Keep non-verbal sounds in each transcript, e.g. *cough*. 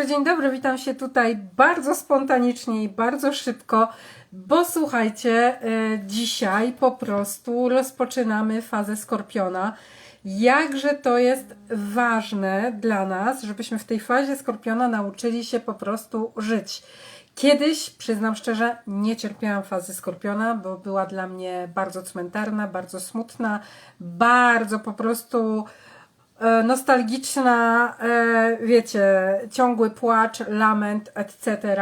dobry, dzień dobry. Witam się tutaj bardzo spontanicznie i bardzo szybko, bo słuchajcie, e, dzisiaj po prostu rozpoczynamy fazę skorpiona. Jakże to jest ważne dla nas, żebyśmy w tej fazie skorpiona nauczyli się po prostu żyć. Kiedyś, przyznam szczerze, nie cierpiałam fazy skorpiona, bo była dla mnie bardzo cmentarna, bardzo smutna, bardzo po prostu nostalgiczna, e, wiecie, ciągły płacz, lament, etc.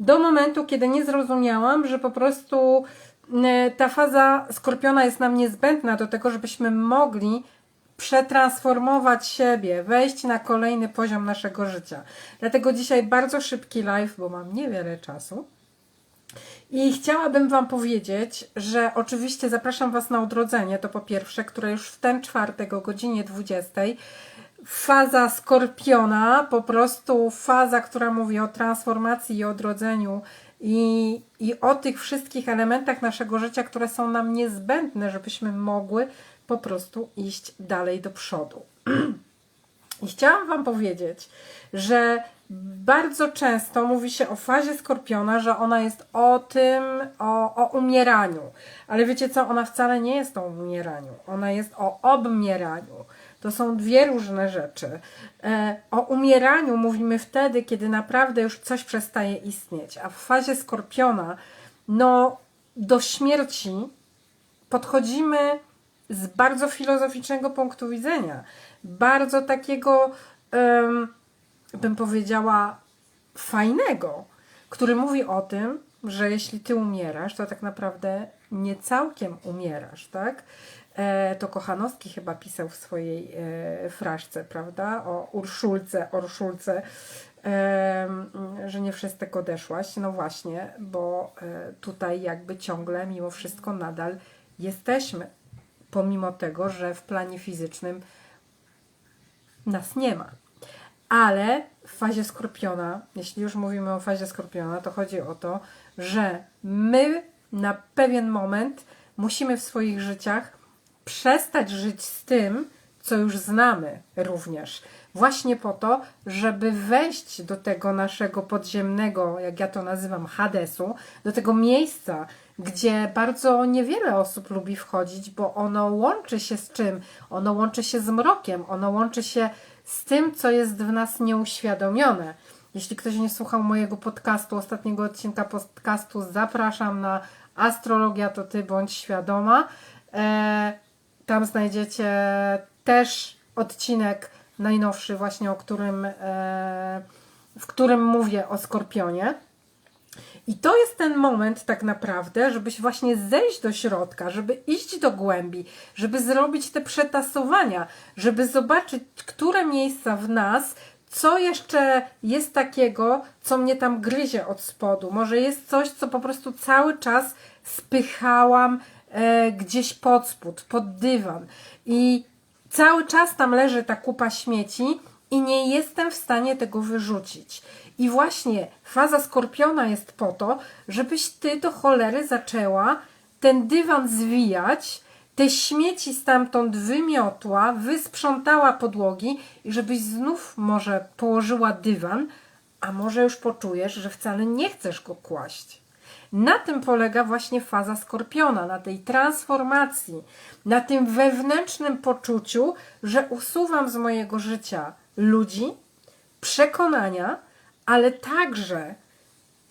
Do momentu, kiedy nie zrozumiałam, że po prostu e, ta faza skorpiona jest nam niezbędna do tego, żebyśmy mogli przetransformować siebie, wejść na kolejny poziom naszego życia. Dlatego dzisiaj bardzo szybki live, bo mam niewiele czasu. I chciałabym Wam powiedzieć, że oczywiście zapraszam Was na odrodzenie, to po pierwsze, które już w ten czwartek o godzinie 20. Faza skorpiona, po prostu faza, która mówi o transformacji i odrodzeniu i, i o tych wszystkich elementach naszego życia, które są nam niezbędne, żebyśmy mogły po prostu iść dalej do przodu. *clears throat* I chciałam Wam powiedzieć, że bardzo często mówi się o fazie skorpiona, że ona jest o tym, o, o umieraniu. Ale wiecie co, ona wcale nie jest o umieraniu. Ona jest o obmieraniu. To są dwie różne rzeczy. E, o umieraniu mówimy wtedy, kiedy naprawdę już coś przestaje istnieć, a w fazie skorpiona, no, do śmierci podchodzimy z bardzo filozoficznego punktu widzenia, bardzo takiego, bym powiedziała, fajnego, który mówi o tym, że jeśli ty umierasz, to tak naprawdę nie całkiem umierasz, tak? E, to Kochanowski chyba pisał w swojej e, fraszce, prawda? O Urszulce, Orszulce, e, że nie wszystko odeszłaś. No właśnie, bo e, tutaj jakby ciągle, mimo wszystko, nadal jesteśmy pomimo tego, że w planie fizycznym nas nie ma. Ale w fazie skorpiona, jeśli już mówimy o fazie skorpiona, to chodzi o to, że my na pewien moment musimy w swoich życiach przestać żyć z tym, co już znamy również. Właśnie po to, żeby wejść do tego naszego podziemnego, jak ja to nazywam, Hadesu, do tego miejsca, gdzie bardzo niewiele osób lubi wchodzić, bo ono łączy się z czym? Ono łączy się z mrokiem, ono łączy się z tym, co jest w nas nieuświadomione. Jeśli ktoś nie słuchał mojego podcastu, ostatniego odcinka podcastu, zapraszam na Astrologia to Ty bądź świadoma. E, tam znajdziecie też odcinek najnowszy, właśnie o którym, e, w którym mówię o skorpionie. I to jest ten moment tak naprawdę, żebyś właśnie zejść do środka, żeby iść do głębi, żeby zrobić te przetasowania, żeby zobaczyć, które miejsca w nas, co jeszcze jest takiego, co mnie tam gryzie od spodu. Może jest coś, co po prostu cały czas spychałam e, gdzieś pod spód, pod dywan. I cały czas tam leży ta kupa śmieci i nie jestem w stanie tego wyrzucić. I właśnie faza skorpiona jest po to, żebyś ty do cholery zaczęła ten dywan zwijać, te śmieci stamtąd wymiotła, wysprzątała podłogi i żebyś znów może położyła dywan, a może już poczujesz, że wcale nie chcesz go kłaść. Na tym polega właśnie faza skorpiona, na tej transformacji, na tym wewnętrznym poczuciu, że usuwam z mojego życia ludzi, przekonania, ale także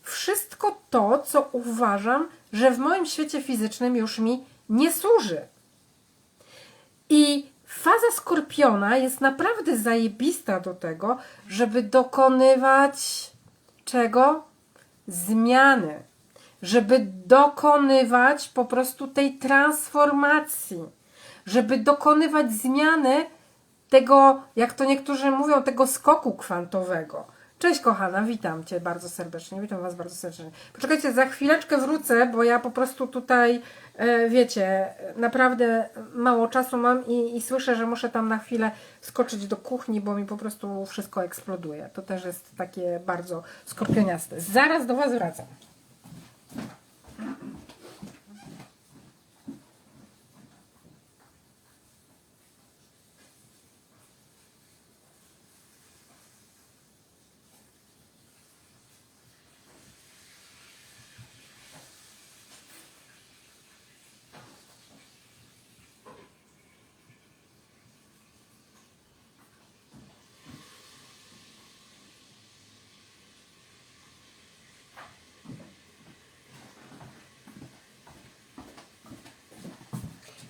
wszystko to, co uważam, że w moim świecie fizycznym już mi nie służy. I faza skorpiona jest naprawdę zajebista do tego, żeby dokonywać czego? Zmiany. Żeby dokonywać po prostu tej transformacji. Żeby dokonywać zmiany tego, jak to niektórzy mówią, tego skoku kwantowego. Cześć kochana, witam Cię bardzo serdecznie, witam Was bardzo serdecznie. Poczekajcie, za chwileczkę wrócę, bo ja po prostu tutaj, e, wiecie, naprawdę mało czasu mam i, i słyszę, że muszę tam na chwilę skoczyć do kuchni, bo mi po prostu wszystko eksploduje. To też jest takie bardzo skorpioniaste. Zaraz do Was wracam.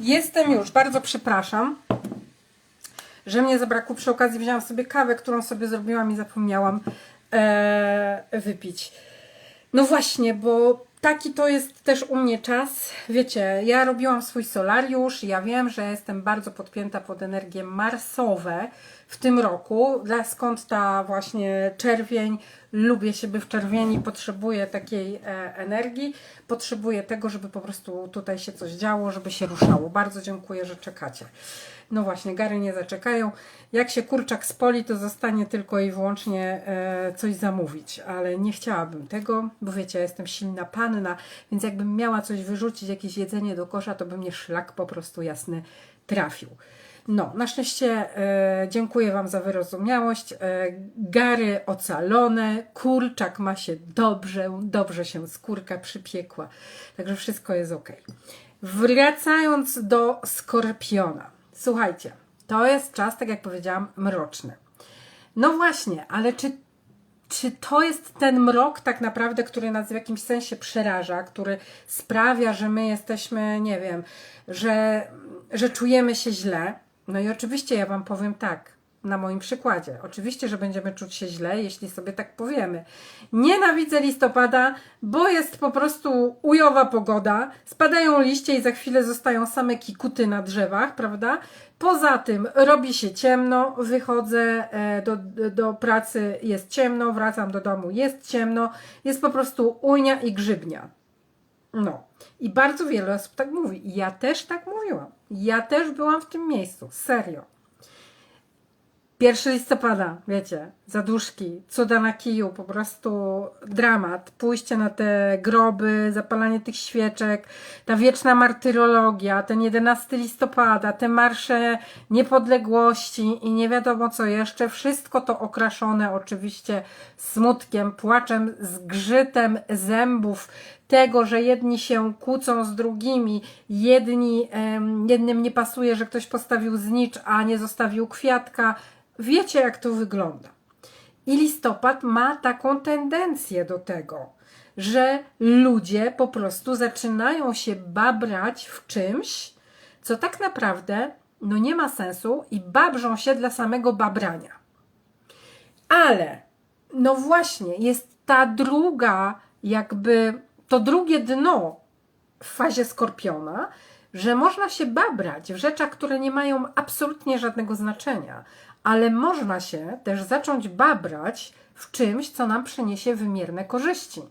Jestem już, bardzo przepraszam, że mnie zabrakło. Przy okazji wzięłam sobie kawę, którą sobie zrobiłam i zapomniałam e, wypić. No właśnie, bo taki to jest też u mnie czas. Wiecie, ja robiłam swój solariusz, ja wiem, że jestem bardzo podpięta pod energie marsowe w tym roku. Dla skąd ta właśnie czerwień? Lubię siebie w czerwieni, potrzebuję takiej e, energii, potrzebuję tego, żeby po prostu tutaj się coś działo, żeby się ruszało. Bardzo dziękuję, że czekacie. No właśnie, gary nie zaczekają. Jak się kurczak spoli, to zostanie tylko i wyłącznie e, coś zamówić, ale nie chciałabym tego, bo wiecie, ja jestem silna panna, więc jakbym miała coś wyrzucić, jakieś jedzenie do kosza, to by mnie szlak po prostu jasny trafił. No, na szczęście e, dziękuję Wam za wyrozumiałość. E, gary ocalone, kurczak ma się dobrze, dobrze się skórka przypiekła, także wszystko jest ok. Wracając do skorpiona. Słuchajcie, to jest czas, tak jak powiedziałam, mroczny. No właśnie, ale czy, czy to jest ten mrok tak naprawdę, który nas w jakimś sensie przeraża, który sprawia, że my jesteśmy, nie wiem, że, że czujemy się źle? No i oczywiście ja Wam powiem tak, na moim przykładzie. Oczywiście, że będziemy czuć się źle, jeśli sobie tak powiemy. Nienawidzę listopada, bo jest po prostu ujowa pogoda, spadają liście i za chwilę zostają same kikuty na drzewach, prawda? Poza tym robi się ciemno, wychodzę e, do, do pracy, jest ciemno, wracam do domu, jest ciemno, jest po prostu ujnia i grzybnia. No. I bardzo wiele osób tak mówi. Ja też tak mówiłam. Ja też byłam w tym miejscu. Serio. 1 listopada, wiecie, zaduszki, cuda na kiju, po prostu dramat. Pójście na te groby, zapalanie tych świeczek, ta wieczna martyrologia, ten 11 listopada, te marsze niepodległości i nie wiadomo co jeszcze. Wszystko to okraszone oczywiście smutkiem, płaczem, zgrzytem zębów, tego, że jedni się kłócą z drugimi, jedni, jednym nie pasuje, że ktoś postawił znicz, a nie zostawił kwiatka, Wiecie, jak to wygląda. I listopad ma taką tendencję do tego, że ludzie po prostu zaczynają się babrać w czymś, co tak naprawdę no nie ma sensu i babrzą się dla samego babrania. Ale no właśnie, jest ta druga, jakby to drugie dno w fazie skorpiona, że można się babrać w rzeczach, które nie mają absolutnie żadnego znaczenia, ale można się też zacząć babrać w czymś, co nam przyniesie wymierne korzyści.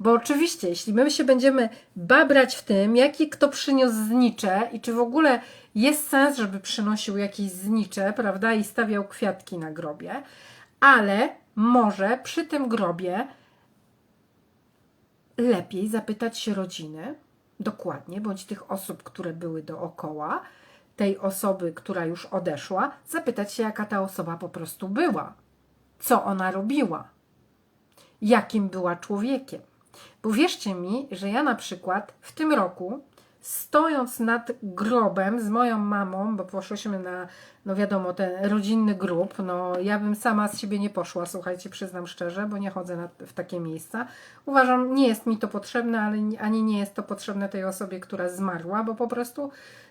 Bo oczywiście, jeśli my się będziemy babrać w tym, jaki kto przyniósł znicze i czy w ogóle jest sens, żeby przynosił jakieś znicze, prawda, i stawiał kwiatki na grobie, ale może przy tym grobie lepiej zapytać się rodziny, dokładnie, bądź tych osób, które były dookoła, tej osoby, która już odeszła, zapytać się, jaka ta osoba po prostu była, co ona robiła, jakim była człowiekiem. Bo wierzcie mi, że ja na przykład w tym roku, stojąc nad grobem z moją mamą, bo poszłyśmy na, no wiadomo, ten rodzinny grób, no ja bym sama z siebie nie poszła, słuchajcie, przyznam szczerze, bo nie chodzę na, w takie miejsca. Uważam, nie jest mi to potrzebne, ale ani nie jest to potrzebne tej osobie, która zmarła, bo po prostu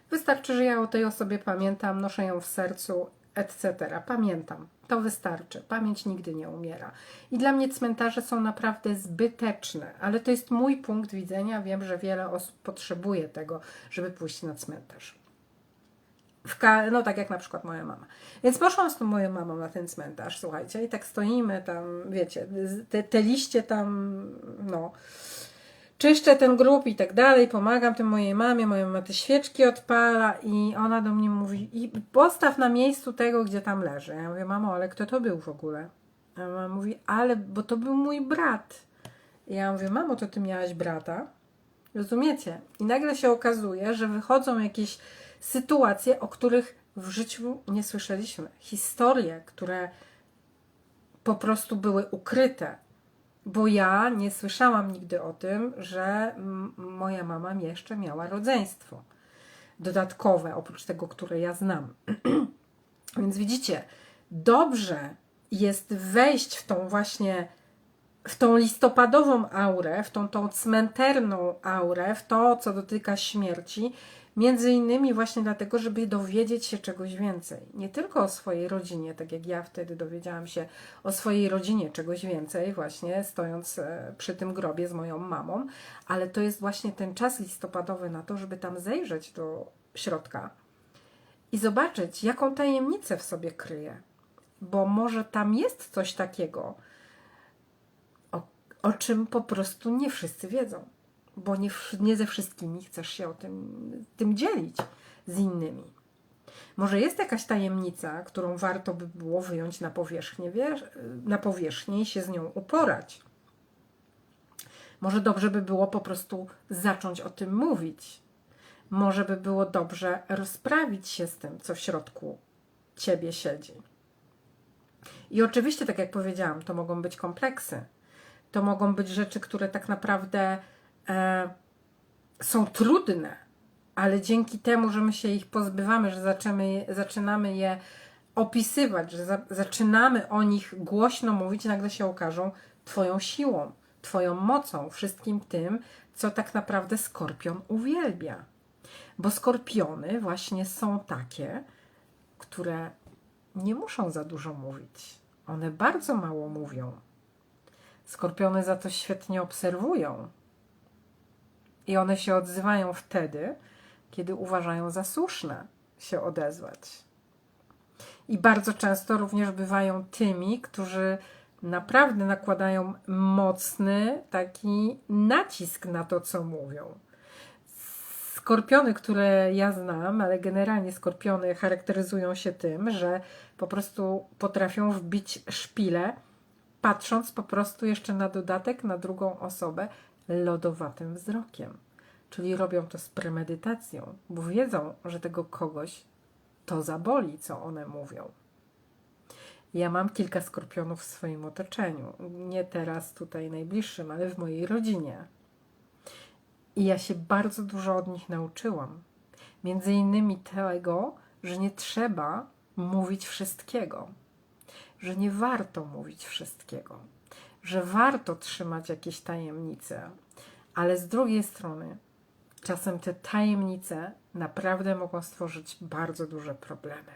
Wystarczy, że ja o tej osobie pamiętam, noszę ją w sercu, etc. Pamiętam. To wystarczy. Pamięć nigdy nie umiera. I dla mnie cmentarze są naprawdę zbyteczne, ale to jest mój punkt widzenia. Wiem, że wiele osób potrzebuje tego, żeby pójść na cmentarz. no tak jak na przykład moja mama. Więc poszłam z tą moją mamą na ten cmentarz, słuchajcie, i tak stoimy tam, wiecie, te, te liście tam, no czyszczę ten grób i tak dalej, pomagam tym mojej mamie, moja mama te świeczki odpala i ona do mnie mówi i postaw na miejscu tego, gdzie tam leży. Ja mówię, mamo, ale kto to był w ogóle? A mama mówi, ale, bo to był mój brat. I ja mówię, mamo, to ty miałaś brata? Rozumiecie? I nagle się okazuje, że wychodzą jakieś sytuacje, o których w życiu nie słyszeliśmy. Historie, które po prostu były ukryte bo ja nie słyszałam nigdy o tym, że moja mama jeszcze miała rodzeństwo dodatkowe, oprócz tego, które ja znam. *clears throat* Więc widzicie, dobrze jest wejść w tą właśnie w tą listopadową aurę, w tą, tą cmenterną aurę, w to, co dotyka śmierci, między innymi właśnie dlatego, żeby dowiedzieć się czegoś więcej. Nie tylko o swojej rodzinie, tak jak ja wtedy dowiedziałam się o swojej rodzinie czegoś więcej, właśnie stojąc e, przy tym grobie z moją mamą, ale to jest właśnie ten czas listopadowy na to, żeby tam zejrzeć do środka i zobaczyć, jaką tajemnicę w sobie kryje. Bo może tam jest coś takiego, o, o czym po prostu nie wszyscy wiedzą bo nie, nie ze wszystkimi chcesz się o tym, tym dzielić z innymi. Może jest jakaś tajemnica, którą warto by było wyjąć na powierzchnię, wiesz, na powierzchnię i się z nią uporać. Może dobrze by było po prostu zacząć o tym mówić. Może by było dobrze rozprawić się z tym, co w środku ciebie siedzi. I oczywiście, tak jak powiedziałam, to mogą być kompleksy. To mogą być rzeczy, które tak naprawdę są trudne, ale dzięki temu, że my się ich pozbywamy, że zaczynamy, zaczynamy je opisywać, że za, zaczynamy o nich głośno mówić, nagle się okażą Twoją siłą, Twoją mocą, wszystkim tym, co tak naprawdę skorpion uwielbia. Bo skorpiony właśnie są takie, które nie muszą za dużo mówić. One bardzo mało mówią. Skorpiony za to świetnie obserwują. I one się odzywają wtedy, kiedy uważają za słuszne się odezwać. I bardzo często również bywają tymi, którzy naprawdę nakładają mocny taki nacisk na to, co mówią. Skorpiony, które ja znam, ale generalnie skorpiony charakteryzują się tym, że po prostu potrafią wbić szpilę, patrząc po prostu jeszcze na dodatek na drugą osobę, lodowatym wzrokiem. Czyli robią to z premedytacją, bo wiedzą, że tego kogoś to zaboli, co one mówią. Ja mam kilka skorpionów w swoim otoczeniu. Nie teraz tutaj najbliższym, ale w mojej rodzinie. I ja się bardzo dużo od nich nauczyłam. Między innymi tego, że nie trzeba mówić wszystkiego, że nie warto mówić wszystkiego, że warto trzymać jakieś tajemnice, ale z drugiej strony, czasem te tajemnice naprawdę mogą stworzyć bardzo duże problemy.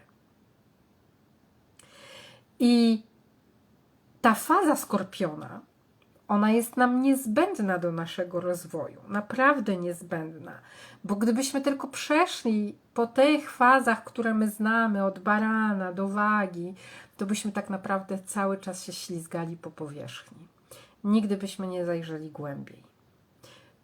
I ta faza skorpiona, ona jest nam niezbędna do naszego rozwoju, naprawdę niezbędna, bo gdybyśmy tylko przeszli po tych fazach, które my znamy, od barana do wagi, to byśmy tak naprawdę cały czas się ślizgali po powierzchni. Nigdy byśmy nie zajrzeli głębiej.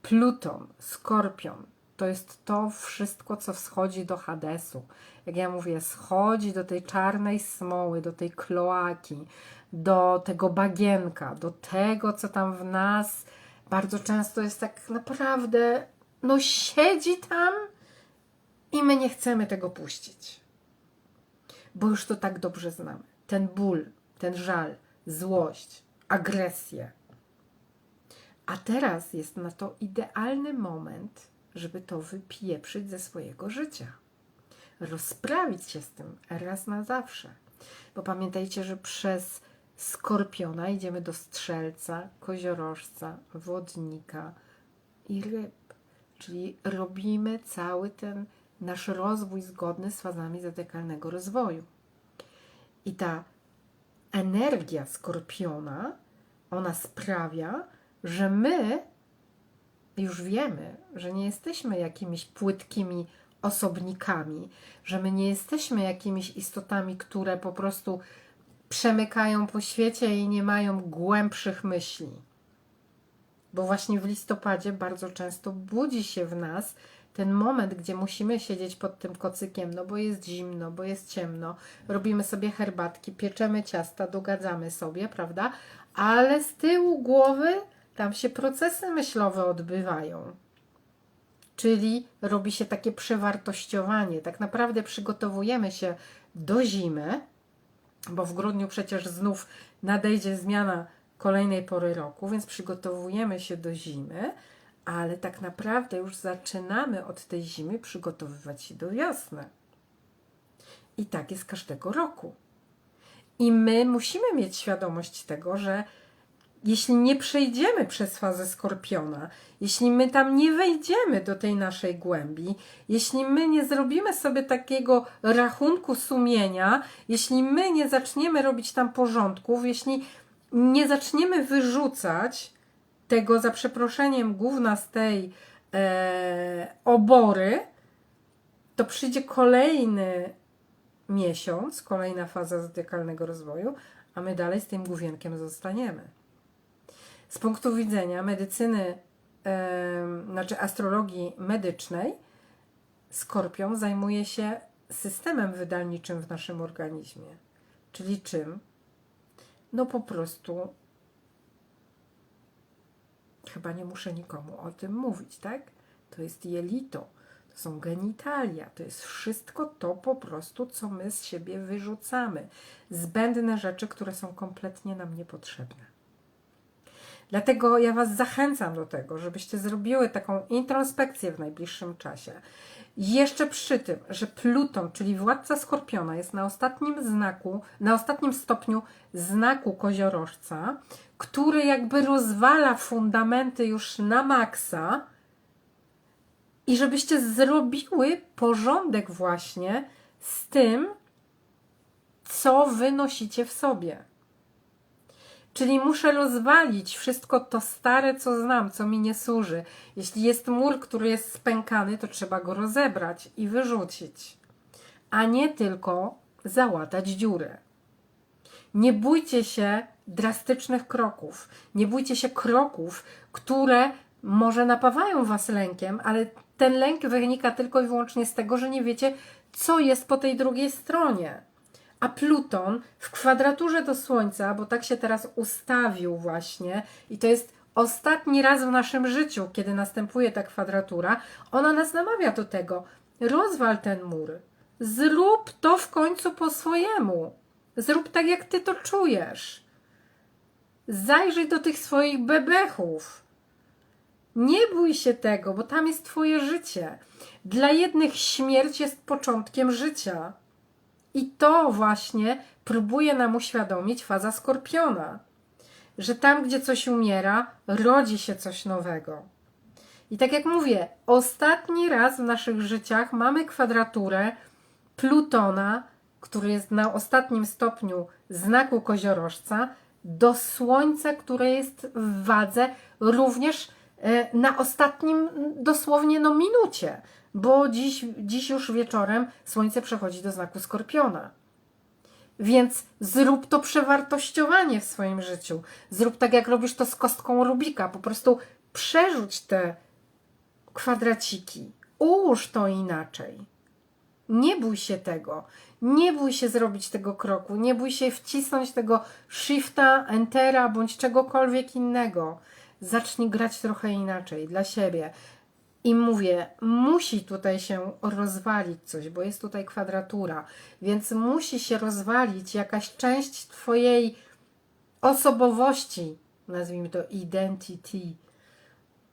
Pluton, Skorpion, to jest to wszystko, co wschodzi do Hadesu. Jak ja mówię, schodzi do tej czarnej smoły, do tej kloaki, do tego bagienka, do tego, co tam w nas bardzo często jest tak naprawdę, no siedzi tam i my nie chcemy tego puścić. Bo już to tak dobrze znamy. Ten ból, ten żal, złość, agresję, a teraz jest na to idealny moment, żeby to wypieprzyć ze swojego życia. Rozprawić się z tym raz na zawsze. Bo pamiętajcie, że przez skorpiona idziemy do strzelca, koziorożca, wodnika i ryb. Czyli robimy cały ten nasz rozwój zgodny z fazami zodiakalnego rozwoju. I ta energia skorpiona, ona sprawia, że my już wiemy, że nie jesteśmy jakimiś płytkimi osobnikami, że my nie jesteśmy jakimiś istotami, które po prostu przemykają po świecie i nie mają głębszych myśli. Bo właśnie w listopadzie bardzo często budzi się w nas ten moment, gdzie musimy siedzieć pod tym kocykiem, no bo jest zimno, bo jest ciemno, robimy sobie herbatki, pieczemy ciasta, dogadzamy sobie, prawda? Ale z tyłu głowy tam się procesy myślowe odbywają. Czyli robi się takie przewartościowanie. Tak naprawdę przygotowujemy się do zimy, bo w grudniu przecież znów nadejdzie zmiana kolejnej pory roku, więc przygotowujemy się do zimy, ale tak naprawdę już zaczynamy od tej zimy przygotowywać się do wiosny. I tak jest każdego roku. I my musimy mieć świadomość tego, że jeśli nie przejdziemy przez fazę skorpiona, jeśli my tam nie wejdziemy do tej naszej głębi, jeśli my nie zrobimy sobie takiego rachunku sumienia, jeśli my nie zaczniemy robić tam porządków, jeśli nie zaczniemy wyrzucać tego za przeproszeniem gówna z tej e, obory, to przyjdzie kolejny miesiąc, kolejna faza zodiakalnego rozwoju, a my dalej z tym główienkiem zostaniemy. Z punktu widzenia medycyny, em, znaczy astrologii medycznej, skorpion zajmuje się systemem wydalniczym w naszym organizmie. Czyli czym? No po prostu chyba nie muszę nikomu o tym mówić, tak? To jest jelito, to są genitalia, to jest wszystko to po prostu, co my z siebie wyrzucamy. Zbędne rzeczy, które są kompletnie nam niepotrzebne. Dlatego ja Was zachęcam do tego, żebyście zrobiły taką introspekcję w najbliższym czasie. Jeszcze przy tym, że Pluton, czyli władca Skorpiona, jest na ostatnim znaku, na ostatnim stopniu znaku koziorożca, który jakby rozwala fundamenty już na maksa, i żebyście zrobiły porządek właśnie z tym, co wy nosicie w sobie. Czyli muszę rozwalić wszystko to stare, co znam, co mi nie służy. Jeśli jest mur, który jest spękany, to trzeba go rozebrać i wyrzucić, a nie tylko załatać dziurę. Nie bójcie się drastycznych kroków. Nie bójcie się kroków, które może napawają was lękiem, ale ten lęk wynika tylko i wyłącznie z tego, że nie wiecie, co jest po tej drugiej stronie. A Pluton w kwadraturze do Słońca, bo tak się teraz ustawił właśnie, i to jest ostatni raz w naszym życiu, kiedy następuje ta kwadratura, ona nas namawia do tego. Rozwal ten mur. Zrób to w końcu po swojemu. Zrób tak, jak ty to czujesz. Zajrzyj do tych swoich bebechów. Nie bój się tego, bo tam jest Twoje życie. Dla jednych śmierć jest początkiem życia. I to właśnie próbuje nam uświadomić faza skorpiona, że tam, gdzie coś umiera, rodzi się coś nowego. I tak jak mówię, ostatni raz w naszych życiach mamy kwadraturę Plutona, który jest na ostatnim stopniu znaku koziorożca, do Słońca, które jest w wadze również e, na ostatnim dosłownie no minucie bo dziś, dziś już wieczorem Słońce przechodzi do znaku Skorpiona. Więc zrób to przewartościowanie w swoim życiu. Zrób tak, jak robisz to z kostką Rubika. Po prostu przerzuć te kwadraciki. Ułóż to inaczej. Nie bój się tego. Nie bój się zrobić tego kroku. Nie bój się wcisnąć tego shifta, entera bądź czegokolwiek innego. Zacznij grać trochę inaczej dla siebie. I mówię, musi tutaj się rozwalić coś, bo jest tutaj kwadratura, więc musi się rozwalić jakaś część Twojej osobowości, nazwijmy to identity,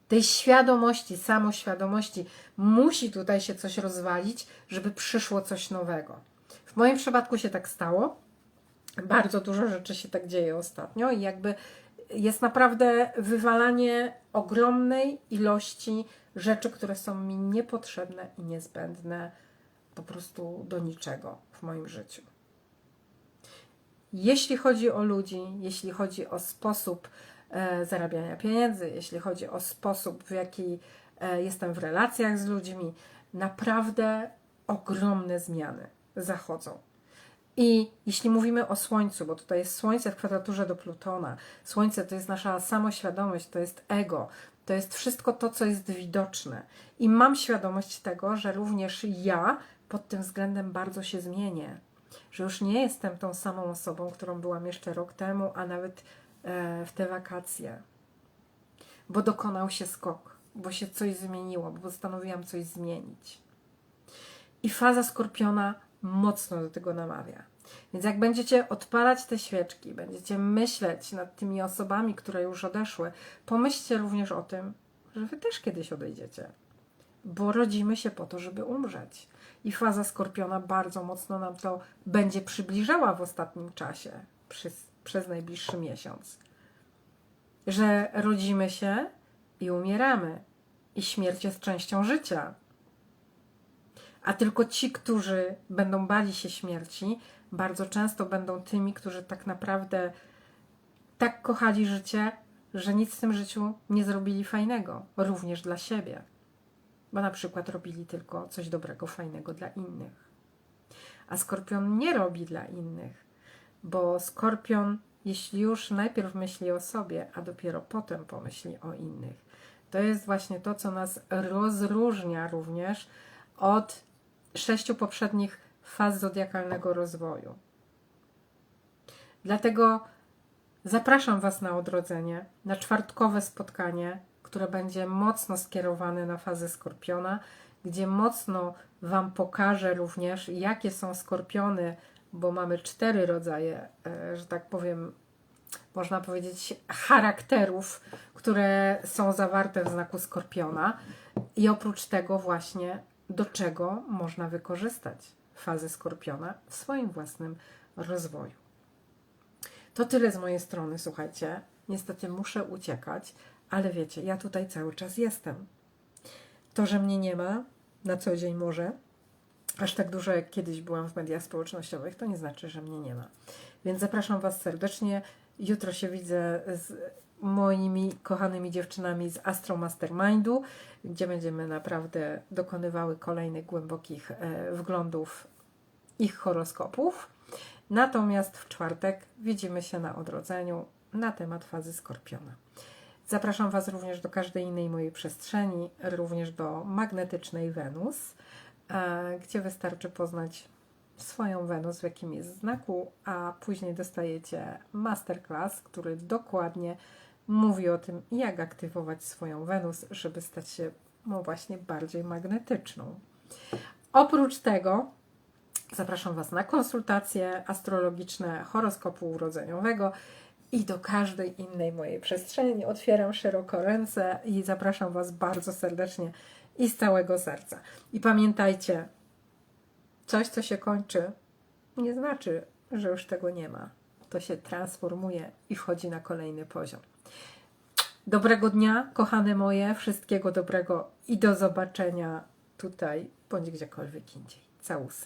tej świadomości, samoświadomości. Musi tutaj się coś rozwalić, żeby przyszło coś nowego. W moim przypadku się tak stało. Bardzo dużo rzeczy się tak dzieje ostatnio i jakby jest naprawdę wywalanie ogromnej ilości rzeczy, które są mi niepotrzebne i niezbędne po prostu do niczego w moim życiu. Jeśli chodzi o ludzi, jeśli chodzi o sposób e, zarabiania pieniędzy, jeśli chodzi o sposób, w jaki e, jestem w relacjach z ludźmi, naprawdę ogromne zmiany zachodzą. I jeśli mówimy o Słońcu, bo tutaj jest Słońce w kwadraturze do Plutona, Słońce to jest nasza samoświadomość, to jest ego, to jest wszystko to, co jest widoczne. I mam świadomość tego, że również ja pod tym względem bardzo się zmienię. Że już nie jestem tą samą osobą, którą byłam jeszcze rok temu, a nawet e, w te wakacje. Bo dokonał się skok, bo się coś zmieniło, bo postanowiłam coś zmienić. I faza skorpiona mocno do tego namawia. Więc jak będziecie odpalać te świeczki, będziecie myśleć nad tymi osobami, które już odeszły, pomyślcie również o tym, że wy też kiedyś odejdziecie. Bo rodzimy się po to, żeby umrzeć. I faza skorpiona bardzo mocno nam to będzie przybliżała w ostatnim czasie, przez, przez najbliższy miesiąc. że rodzimy się i umieramy, i śmierć jest częścią życia. A tylko ci, którzy będą bali się śmierci, bardzo często będą tymi, którzy tak naprawdę tak kochali życie, że nic w tym życiu nie zrobili fajnego, również dla siebie. Bo na przykład robili tylko coś dobrego, fajnego dla innych. A skorpion nie robi dla innych, bo skorpion, jeśli już najpierw myśli o sobie, a dopiero potem pomyśli o innych. To jest właśnie to, co nas rozróżnia również od sześciu poprzednich faz zodiakalnego rozwoju. Dlatego zapraszam Was na odrodzenie, na czwartkowe spotkanie, które będzie mocno skierowane na fazę skorpiona, gdzie mocno Wam pokażę również, jakie są skorpiony, bo mamy cztery rodzaje, e, że tak powiem, można powiedzieć, charakterów, które są zawarte w znaku skorpiona. I oprócz tego, właśnie do czego można wykorzystać fazę skorpiona w swoim własnym rozwoju. To tyle z mojej strony, słuchajcie. Niestety muszę uciekać, ale wiecie, ja tutaj cały czas jestem. To, że mnie nie ma na co dzień może, aż tak dużo jak kiedyś byłam w mediach społecznościowych, to nie znaczy, że mnie nie ma. Więc zapraszam Was serdecznie. Jutro się widzę z moimi kochanymi dziewczynami z Astro Mastermindu, gdzie będziemy naprawdę dokonywały kolejnych głębokich e, wglądów ich horoskopów. Natomiast w czwartek widzimy się na odrodzeniu na temat fazy skorpiona. Zapraszam Was również do każdej innej mojej przestrzeni, również do magnetycznej Wenus, e, gdzie wystarczy poznać swoją Wenus, w jakim jest znaku, a później dostajecie masterclass, który dokładnie mówi o tym, jak aktywować swoją Wenus, żeby stać się no właśnie bardziej magnetyczną. Oprócz tego zapraszam Was na konsultacje astrologiczne horoskopu urodzeniowego i do każdej innej mojej przestrzeni. Otwieram szeroko ręce i zapraszam Was bardzo serdecznie i z całego serca. I pamiętajcie, coś, co się kończy, nie znaczy, że już tego nie ma. To się transformuje i wchodzi na kolejny poziom. Dobrego dnia, kochane moje, wszystkiego dobrego i do zobaczenia tutaj bądź gdziekolwiek indziej. Całusy.